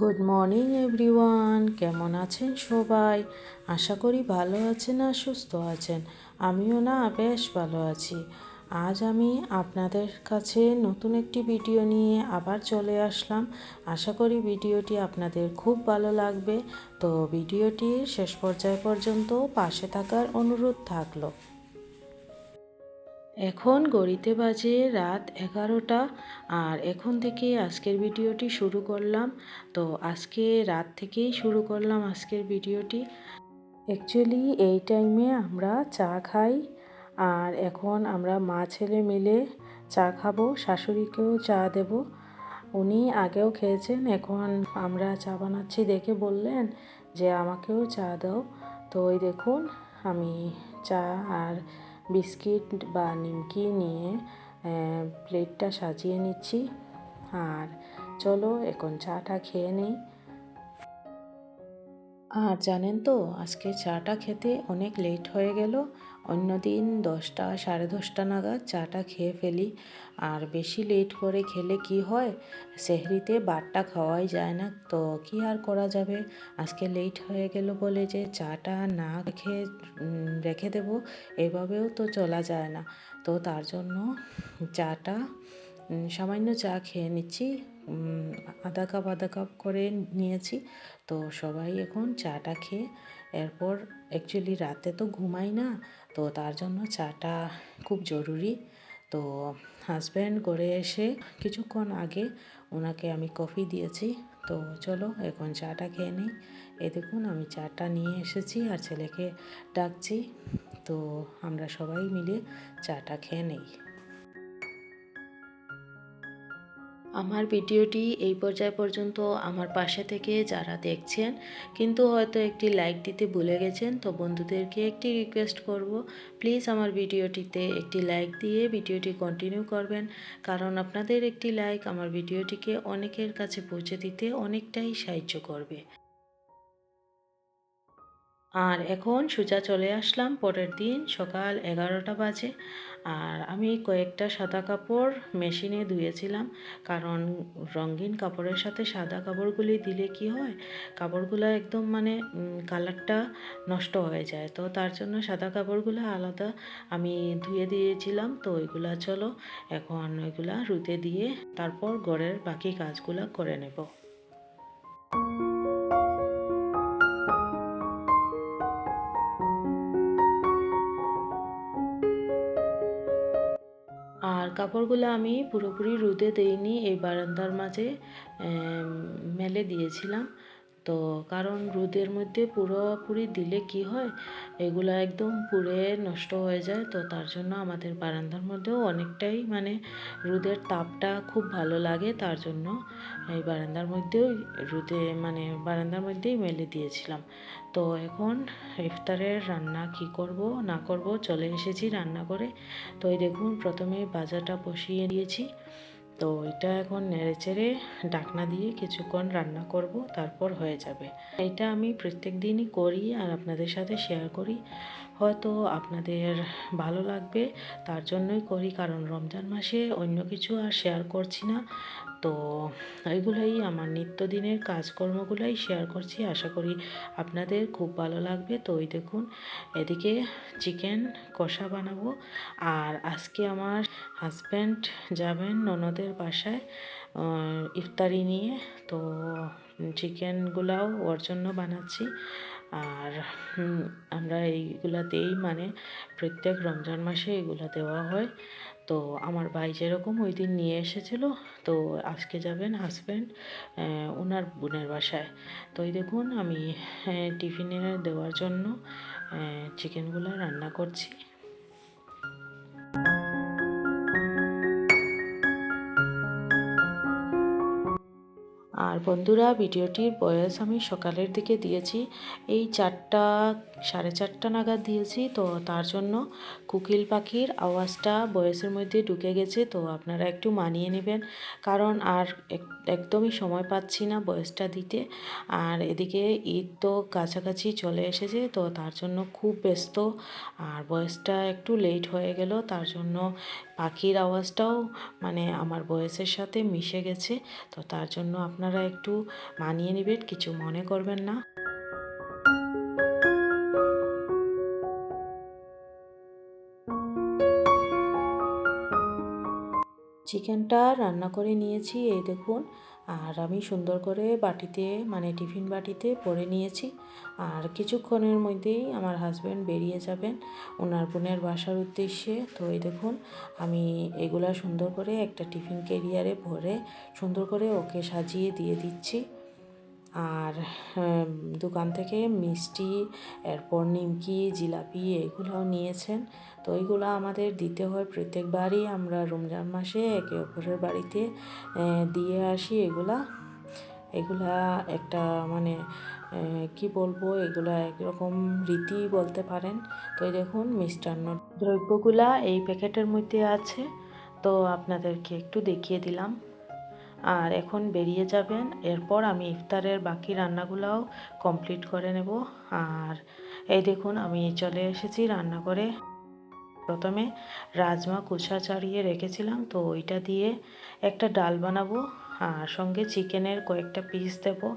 Good morning everyone কেমন আছেন সবাই? আশা করি ভালো আছেন আর সুস্থ আছেন। আমিও না বেশ ভালো আছি। আজ আমি আপনাদের কাছে নতুন একটি ভিডিও নিয়ে আবার চলে আসলাম। আশা করি ভিডিওটি আপনাদের খুব ভালো লাগবে। তো ভিডিওটির শেষ পর্যায় পর্যন্ত পাশে থাকার অনুরোধ থাকল। এখন গড়িতে বাজে রাত এগারোটা, আর এখন থেকে আজকের ভিডিওটি শুরু করলাম। তো আজকে রাত থেকেই শুরু করলাম আজকের ভিডিওটি। অ্যাকচুয়ালি এই টাইমে আমরা চা খাই, আর এখন আমরা মা ছেলে মিলে চা খাব, শাশুড়িকেও চা দেব। উনি আগেও খেয়েছেন, এখন আমরা চা বানাচ্ছি দেখে বললেন যে আমাকেও চা দাও। তো ওই দেখুন, আমি চা আর বিস্কিট বা নিমকি নিয়ে প্লেটটা সাজিয়ে নিচ্ছি। আর চলো এখন চাটা খেয়ে নিই। আর জানেন তো, আজকে চাটা খেতে অনেক লেট হয়ে গেল। অন্যদিন দশটা, সাড়ে দশটা নাগাদ চাটা খেয়ে ফেলি। আর বেশি লেট করে খেলে কি হয়? সেহরিতে বারটা খাওয়াই যায় না। তো কি আর করা যাবে? আজকে লেট হয়ে গেল বলে যে চাটা না খেয়ে রেখে দেবো, এভাবেও তো চলা যায় না। তো তার জন্য চাটা সামান্য চা খেয়ে নিচ্ছি। আধা কাপ আধা কাপ করে নিয়েছি। তো সবাই এখন চাটা খেয়ে, এরপর অ্যাকচুয়ালি রাতে তো ঘুমাই না। তো তার জন্য চাটা খুব জরুরি। তো হাজব্যান্ড করে এসে কিছুক্ষণ আগে ওনাকে আমি কফি দিয়েছি। তো চলো এখন চাটা খেয়ে নিই। এ দেখুন আমি চাটা নিয়ে এসেছি আর ছেলেকে ডাকছি। তো আমরা সবাই মিলে চাটা খেয়ে নেই। আমার ভিডিওটি এই পর্যায় পর্যন্ত আমার পাশে থেকে যারা দেখছেন, কিন্তু হয়তো একটি লাইক দিতে ভুলে গেছেন, তো বন্ধুদেরকে একটি রিকোয়েস্ট করব প্লিজ আমার ভিডিওটিতে একটি লাইক দিয়ে ভিডিওটি কন্টিনিউ করবেন। কারণ আপনাদের একটি লাইক আমার ভিডিওটিকে অনেকের কাছে পৌঁছে দিতে অনেকটাই সাহায্য করবে। আর এখন সোজা চলে আসলাম পরের দিন সকাল এগারোটা বাজে। আর আমি কয়েকটা সাদা কাপড় মেশিনে ধুয়েছিলাম, কারণ রঙিন কাপড়ের সাথে সাদা কাপড়গুলি দিলে কি হয়, কাপড়গুলো একদম মানে কালারটা নষ্ট হয়ে যায়। তো তার জন্য সাদা কাপড়গুলো আলাদা আমি ধুয়ে দিয়েছিলাম। তো ওইগুলা চলো, এখন ওইগুলা রুতে দিয়ে তারপর ঘরের বাকি কাজগুলো করে নেব। কাপড়গুলো আমি পুরোপুরি রুদে দেইনি এই বারান্দার মাঝে মেলে দিয়েছিলাম। তো কারণ রোদের মধ্যে পুরোপুরি দিলে কি হয়? এগুলো একদম পুড়ে নষ্ট হয়ে যায়। তো তার জন্য আমাদের বারান্দার মধ্যেও অনেকটাই মানে রোদের তাপটা খুব ভালো লাগে তার জন্য এই বারান্দার মধ্যেও রোদে মানে বারান্দার মধ্যেই মেলে দিয়েছিলাম। তো এখন ইফতারের রান্না কি করব, না করব, চলে এসেছি রান্না করে তো এই দেখুন, প্রথমে বাজারটা বসিয়ে দিয়েছি। তো এটা এখন নেড়েচেড়ে ডাকনা দিয়ে কিছুক্ষণ রান্না করব, তারপর হয়ে যাবে। এটা আমি প্রত্যেক দিনই করি আর আপনাদের সাথে শেয়ার করি। হয়তো আপনাদের ভালো লাগবে, তার জন্যই করি। কারণ রমজান মাসে অন্য কিছু আর শেয়ার করছি না। তো এইগুলোই আমার নিত্যদিনের কাজকর্মগুলোই শেয়ার করছি। আশা করি আপনাদের খুব ভালো লাগবে। তো ওই দেখুন, এদিকে চিকেন কষা বানাবো। আর আজকে আমার হাজব্যান্ড যাবেন ননদের বাসায় ইফতারি নিয়ে। তো চিকেনগুলাও ওর জন্য বানাচ্ছি। আর আমরা এইগুলাতেই মানে প্রত্যেক রমজান মাসে এগুলো দেওয়া হয়। তো আমার ভাই যেরকম ওই দিন নিয়ে এসেছিল, তো আজকে যাবেন হাজব্যান্ড ওনার বোনের বাসায়। তো এই দেখুন আমি টিফিনে দেওয়ার জন্য চিকেনগুলো রান্না করছি। বন্ধুরা, ভিডিওটির বয়স আমি সকালের দিকে দিয়েছি। এই চারটা, সাড়ে চারটা নাগাদ দিয়েছি, তো তার জন্য কুকিল পাখির আওয়াজটা বয়সের মধ্যে ঢুকে গেছে, তো আপনারা একটু মানিয়ে নেবেন। কারণ আর একদমই সময় পাচ্ছি না বয়সটা দিতে। আর এদিকে ঈদ তো কাছাকাছি চলে এসেছে, তো তার জন্য খুব ব্যস্ত। আর বয়সটা একটু লেট হয়ে গেল, তার জন্য পাখির আওয়াজটাও মানে আমার বয়সের সাথে মিশে গেছে, তো তার জন্য আপনারা একটু মানিয়ে নেবেন, কিছু মনে করবেন না। চিকেনটা রান্না করে নিয়েছি, এই দেখুন। আর আমি সুন্দর করে বাটিতে মানে টিফিন বাটিতে পরে নিয়েছি। আর কিছুক্ষণের মধ্যেই আমার হাজব্যান্ড বেরিয়ে যাবেন ওনার বোনের বাসার উদ্দেশ্যে। তো এই দেখুন, আমি এগুলা সুন্দর করে একটা টিফিন কেরিয়ারে ভরে সুন্দর করে ওকে সাজিয়ে দিয়ে দিচ্ছি। আর দোকান থেকে মিষ্টি, এরপর নিমকি, জিলাপি এগুলোও নিয়েছেন। তো এইগুলো আমাদের দিতে হয় প্রত্যেকবারই। আমরা রমজান মাসে একে অপরের বাড়িতে দিয়ে আসি এগুলা। এগুলা একটা মানে কি বলব? এগুলা একরকম রীতি বলতে পারেন। তো এই দেখুন মিষ্টান্ন দ্রব্যগুলা এই প্যাকেটের মধ্যে আছে। তো আপনাদেরকে একটু দেখিয়ে দিলাম। আর এখন বেরিয়ে যাবেন। এরপর আমি ইফতারের বাকি রান্নাগুলোও কমপ্লিট করে নেব। আর এই দেখুন, আমি চলে এসেছি রান্না করে প্রথমে রাজমা কুচা চাড়িয়ে রেখেছিলাম, তো ওইটা দিয়ে একটা ডাল বানাবো। আর সঙ্গে চিকেনের কয়েকটা পিস দেব।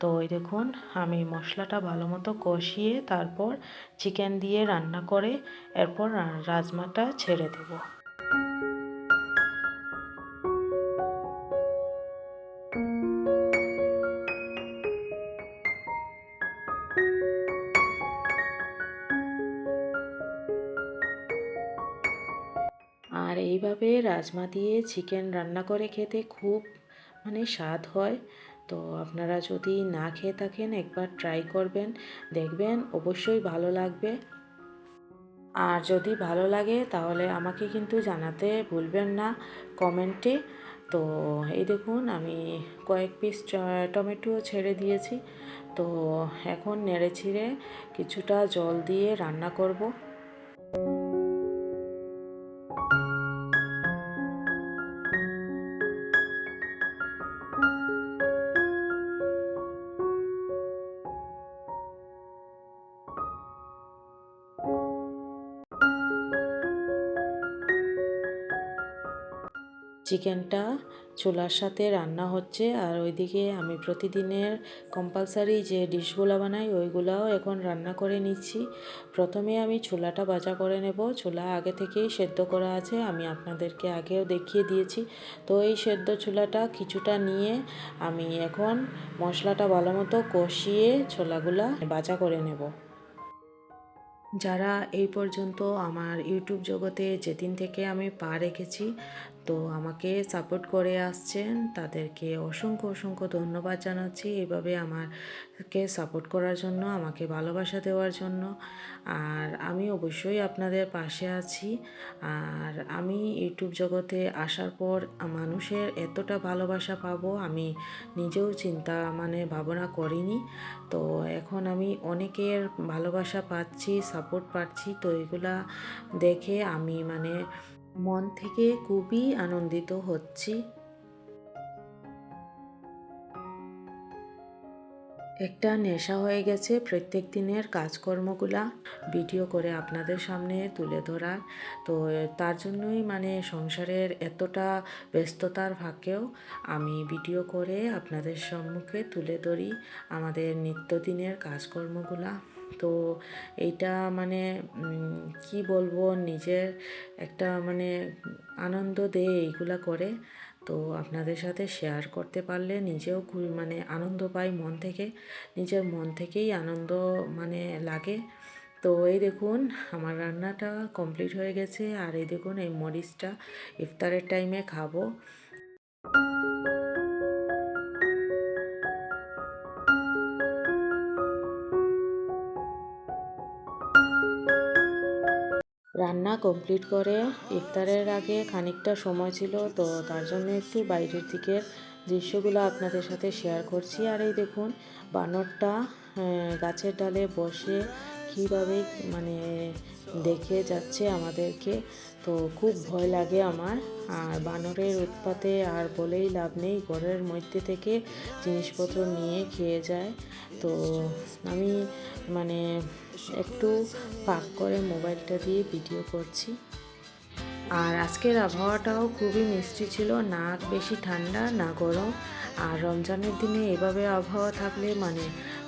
তো ওই দেখুন, আমি মশলাটা ভালো মতো কষিয়ে তারপর চিকেন দিয়ে রান্না করে এরপর রাজমাটা ছেড়ে দেবো। এইভাবে রাজমা দিয়ে চিকেন রান্না করে খেতে খুব মানে স্বাদ হয়। তো আপনারা যদি না খেয়ে থাকেন, একবার ট্রাই করবেন। দেখবেন অবশ্যই ভালো লাগবে। আর যদি ভালো লাগে, তাহলে আমাকে কিন্তু জানাতে ভুলবেন না কমেন্টে। তো এই দেখুন, আমি কয়েক পিস টমেটো ছেড়ে দিয়েছি। তো এখন নেড়ে ছিঁড়ে কিছুটা জল দিয়ে রান্না করব। চিকেনটা চুলার সাথে রান্না হচ্ছে আর ওইদিকে আমি প্রতিদিনের কম্পালসারি যে ডিশগুলো বানাই, ওইগুলাও এখন রান্না করে নিচ্ছি। প্রথমে আমি চুলাটা বাজা করে নেব। চুলা আগে থেকেই সেদ্ধ করা আছে, আমি আপনাদেরকে আগেও দেখিয়ে দিয়েছি। তো এই সেদ্ধ চুলাটা কিছুটা নিয়ে আমি এখন মশলাটা ভালো মতো কষিয়ে ছোলাগুলা বাজা করে নেব। যারা এই পর্যন্ত আমার ইউটিউব জগতে যেদিন থেকে আমি পা রেখেছি তো আমাকে সাপোর্ট করে আসছেন। তাদেরকে অসংখ্য অসংখ্য ধন্যবাদ জানাচ্ছি এভাবে আমাকে সাপোর্ট করার জন্য, আমাকে ভালোবাসা দেওয়ার জন্য। আর আমি অবশ্যই আপনাদের পাশে আছি। আর আমি ইউটিউব জগতে আসার পর মানুষের এতটা ভালোবাসা পাবো, আমি নিজেও চিন্তা মানে ভাবনা করিনি। তো এখন আমি অনেকের ভালোবাসা পাচ্ছি সাপোর্ট পাচ্ছি, তো এগুলা দেখে আমি মানে মন থেকে খুবই আনন্দিত হচ্ছি। একটা নেশা হয়ে গেছে প্রত্যেক দিনের কাজকর্মগুলা। ভিডিও করে আপনাদের সামনে তুলে ধরার। তো তার জন্যই মানে সংসারের এতটা ব্যস্ততার ফাঁকেও আমি ভিডিও করে আপনাদের সম্মুখে তুলে ধরি আমাদের নিত্যদিনের কাজকর্মগুলা। তো এইটা মানে কি বলব, নিজের একটা মানে আনন্দ দেয় এইগুলা করে। তো আপনাদের সাথে শেয়ার করতে পারলে নিজেও মানে আনন্দ পাই মন থেকে। নিজের মন থেকেই আনন্দ মানে লাগে। তো এই দেখুন, আমার রান্নাটা কমপ্লিট হয়ে গেছে। আর এই দেখুন, এই মরিচটা ইফতারের টাইমে খাব। কমপ্লিট করে ইফতারের আগে খানিকটা সময় ছিল, তো তার জন্য একটু বাইরের দিকের দৃশ্যগুলো আপনাদের সাথে শেয়ার করছি। আর এই দেখুন, বানরটা গাছের ডালে বসে কীভাবে মানে দেখে যাচ্ছে আমাদেরকে। তো খুব ভয় লাগে আমার। আর বানরের উৎপাতে আর বলেই লাভ নেই, ঘরের মধ্যে থেকে জিনিসপত্র নিয়ে খেয়ে যায়। তো আমি মানে একটু পাক করে মোবাইলটা দিয়ে ভিডিও করছি। আর আজকের আবহাওয়াটাও খুবই মিষ্টি ছিল না বেশি ঠান্ডা, না গরম। আর রমজানের দিনে এভাবে আবহাওয়া থাকলে মানে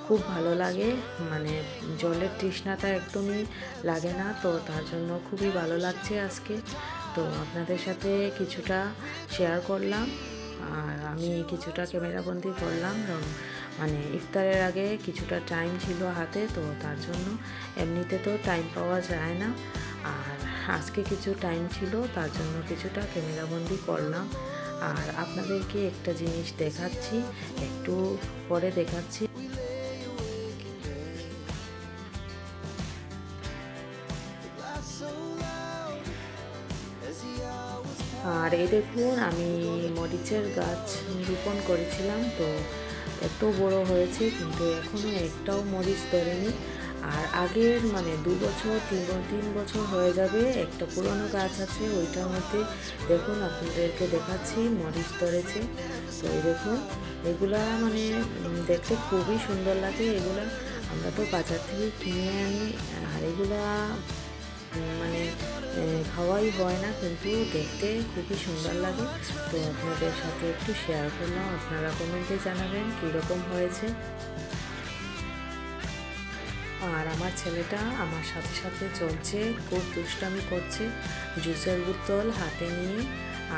খুব ভালো লাগে। মানে জলের তৃষ্ণাটা একদমই লাগে না, তো তার জন্য খুবই ভালো লাগছে আজকে। তো আপনাদের সাথে কিছুটা শেয়ার করলাম। আর আমি কিছুটা ক্যামেরাবন্দি করলাম। মানে ইফতারের আগে কিছুটা টাইম ছিল হাতে, তো তার জন্য এমনিতে তো টাইম পাওয়া যায় না। আর আজকে কিছু টাইম ছিল, তার জন্য কিছুটা ক্যামেরাবন্দি করলাম। আর আপনাদেরকে একটা জিনিস দেখাচ্ছি, একটু পরে দেখাচ্ছি। আর এই দেখুন, আমি মরিচের গাছ রোপণ করেছিলাম, তো এত বড় হয়েছে, কিন্তু এখনও একটাও মরিচ ধরেনি। আর আগের মানে দু বছর, তিন তিন বছর হয়ে যাবে, একটা পুরনো গাছ আছে, ওইটার মধ্যে দেখুন, আপনাদেরকে দেখাচ্ছি, মরিচ ধরেছে। তো এই দেখুন, এগুলা মানে দেখতে খুবই সুন্দর লাগে, এগুলা আমরা তো বাজার থেকে কিনে আনি, আর এগুলা মানে খাওয়াই হয় না, কিন্তু দেখতে খুবই সুন্দর লাগে। তো আপনাদের সাথে একটু শেয়ার করলাম, আপনারা কমেন্টে জানাবেন কীরকম হয়েছে। আর আমার ছেলেটা আমার সাথে সাথে চলছে, খুব দুষ্টামি করছে, জুসের বোতল হাতে নিয়ে।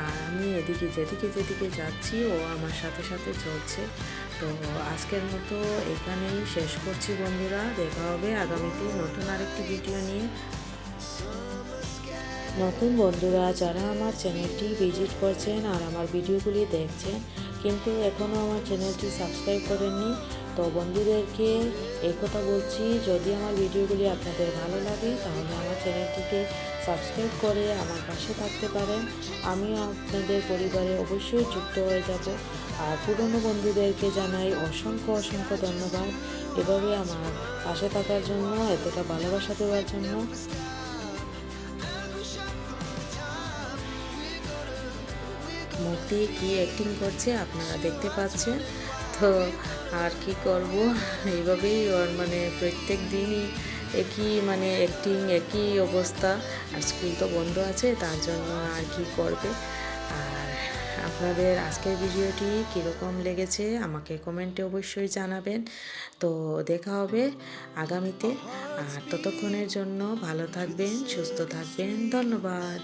আর আমি এদিকে যেদিকে যেদিকে যাচ্ছি, ও আমার সাথে সাথে চলছে। তো আজকের মতো এখানেই শেষ করছি বন্ধুরা, দেখা হবে আগামীতে নতুন আরেকটি ভিডিও নিয়ে। নতুন বন্ধুরা, যারা আমার চ্যানেলটি ভিজিট করছেন আর আমার ভিডিওগুলি দেখছেন, কিন্তু এখনও আমার চ্যানেলটি সাবস্ক্রাইব করেননি, তো বন্ধুদেরকে এই কথা বলছি, যদি আমার ভিডিওগুলি আপনাদের ভালো লাগে, তাহলে আমার চ্যানেলটিকে সাবস্ক্রাইব করে আমার পাশে থাকতে পারেন। আমিও আপনাদের পরিবারে অবশ্যই যুক্ত হয়ে যাব। আর পুরনো বন্ধুদেরকে জানাই অসংখ্য অসংখ্য ধন্যবাদ। এভাবে আমার পাশে থাকার জন্য, এতটা ভালোবাসা দেওয়ার জন্য মূর্তি কি অ্যাক্টিং করছে আপনারা দেখতে পাচ্ছেন। তো আর কি করব? এইভাবেই ওর মানে প্রত্যেক দিনই একই মানে অ্যাক্টিং একই অবস্থা। আর স্কুল তো বন্ধ আছে, তার জন্য আর কি করবে? আর আপনাদের আজকের ভিডিওটি কীরকম লেগেছে আমাকে কমেন্টে অবশ্যই জানাবেন। তো দেখা হবে আগামীতে। আর ততক্ষণের জন্য ভালো থাকবেন, সুস্থ থাকবেন, ধন্যবাদ।